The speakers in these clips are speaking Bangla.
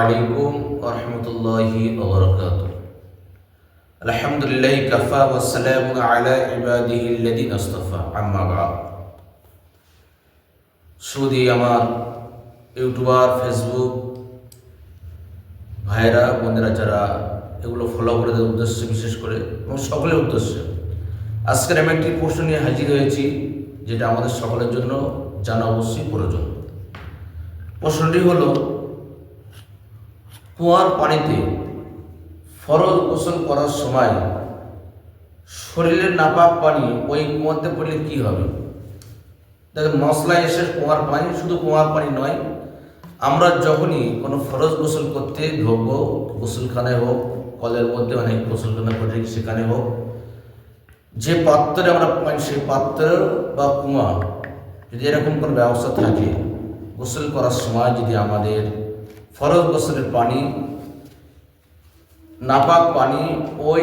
আলাইকুম কাফা আম্মা সুদি আমার ইউটিউবার ফেসবুক ভাইরা, বোনেরা, যারা এগুলো ফলো করে তাদের উদ্দেশ্য বিশেষ করে, এবং সকলের উদ্দেশ্য, আজকের আমি একটি প্রশ্ন নিয়ে হাজির হয়েছি, যেটা আমাদের সকলের জন্য জানা অবশ্যই প্রয়োজন। প্রশ্নটি হলো, কুয়ার পানিতে ফরজ গোসল করার সময় শরীরের নাপাক পানি ওই কুয়াতে পড়লে কি হবে? দেখেন মশলা এসে কুয়ার পানি, শুধু কুয়ার পানি নয়, আমরা যখনই কোনো ফরজ গোসল করতে ঢুকবো গোসলখানায় হোক, কলের মধ্যে অনেক গোসলখানা করে সেখানে হোক, যে পাত্রে আমরা পাই সেই পাত্র বা কুয়া, যদি এরকম কোনো ব্যবস্থা থাকে গোসল করার সময় যদি আমাদের ফরজ গোসলের পানি, নাপাক পানি, ওই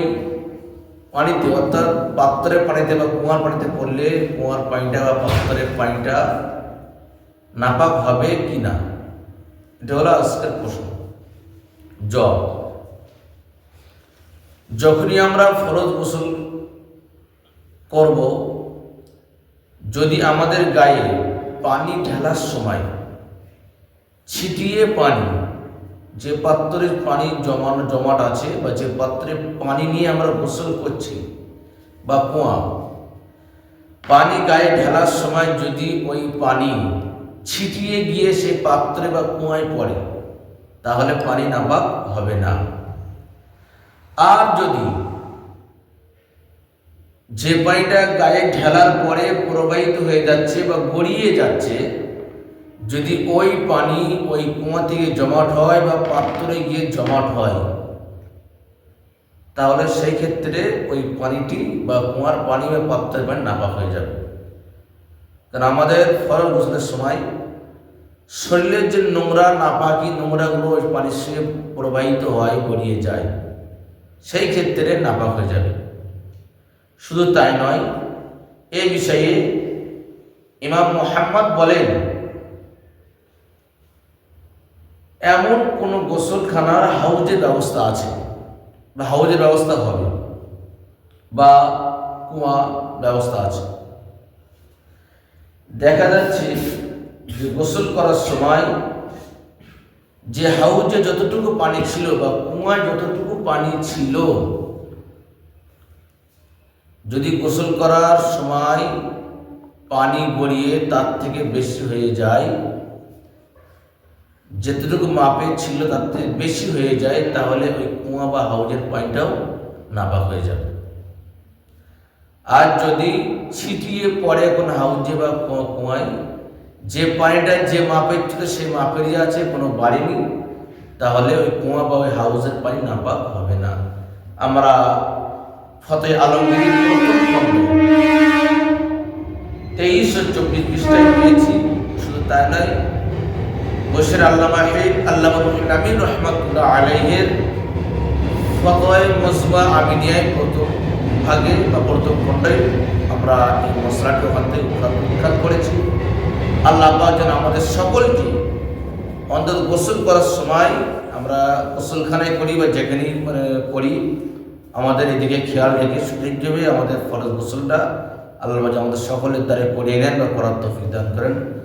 পানিতে অর্থাৎ পাত্রের পানিতে বা কুয়ার পানিতে পড়লে কুয়ার পানিটা বা পাত্রের পানিটা নাপাক হবে কি না? এটা হলো আজকের প্রশ্ন। জব যখনই আমরা ফরজ গোসল করব, যদি আমাদের গায়ে পানি ঢালার সময় ছিটিয়ে পানি, যে পাত্রের পানি জমানো, জমাট আছে বা যে পাত্রে পানি নিয়ে আমরা গোসল করছি বা কুয়া পানি গায়ে ঢেলার সময় যদি ওই পানি ছিটিয়ে গিয়ে সে পাত্রে বা কুয়ায় পড়ে, তাহলে পানি নাপাক হবে না। আর যদি যে পানিটা গায়ে ঢেলার পরে প্রবাহিত হয়ে যাচ্ছে বা গড়িয়ে যাচ্ছে যদি ওই পানি ওই কুয়া থেকে জমাট হয় বা পাত্রে গিয়ে জমাট হয়, তাহলে সেই ক্ষেত্রে ওই পানিটি বা কুয়ার পানি বা পাত্রের পানি নাপাক হয়ে যাবে। কারণ আমাদের ফরজ গোসলের সময় শরীরের যে নোংরা, নাপাকি নোংরাগুলো ওই পানির সঙ্গে প্রবাহিত হয়, গড়িয়ে যায়, সেই ক্ষেত্রে নাপাক হয়ে যাবে। শুধু তাই নয়, এ বিষয়ে ইমাম মোহাম্মদ বলেন এমন কোন গোসলখানার হাউজের ব্যবস্থা আছে বা হাউজের ব্যবস্থা হবে বা কুয়া ব্যবস্থা আছে। দেখা যাচ্ছে যে গোসল করার সময় যে হাউজে যতটুকু পানি ছিল বা কুয়ায় যতটুকু পানি ছিল, যদি গোসল করার সময় পানি গড়িয়ে তার থেকে বেশি হয়ে যায় যেতটুকু মাপে ছিল তার থেকে বেশি হয়ে যায়, তাহলে ওই কুয়া বা হাউজের পানিটাও নাপাক হয়ে যাবে। আর যদি ছিটিয়ে পড়ে কোন হাউজে বা কুয়ায়, যে পানিটা যে মাপের ছিল সেই মাপেরই আছে, কোনো বাড়েনি তাহলে ওই কুয়া বা ওই হাউজের পানি নাপাক হবে না। আমরা ফতে আলমগীর তেইশ ও চব্বিশ পৃষ্ঠায় পেয়েছি, শুধু তাই নয় বসির আল্লামা হেদ আল্লামা রুহুল আমিন, রহমতুল্লাহ আলাইহের ফতোয় মজমা আমিনিয়ায় প্রথম ভাগে বা প্রথম খণ্ডে আমরা এই মশলাটি ওখান থেকে উৎখাত- করেছি। আল্লাহ যেন আমাদের সকলকে অন্তত গোসল করার সময় আমরা গোসলখানায় করি বা যেখানেই মানে করি, আমাদের এদিকে খেয়াল রেখে সঠিকভাবে আমাদের ফরজ গোসলটা আল্লাহ আমাদের সকলের দ্বারে করিয়ে নেন বা করার তৌফিক দান করেন।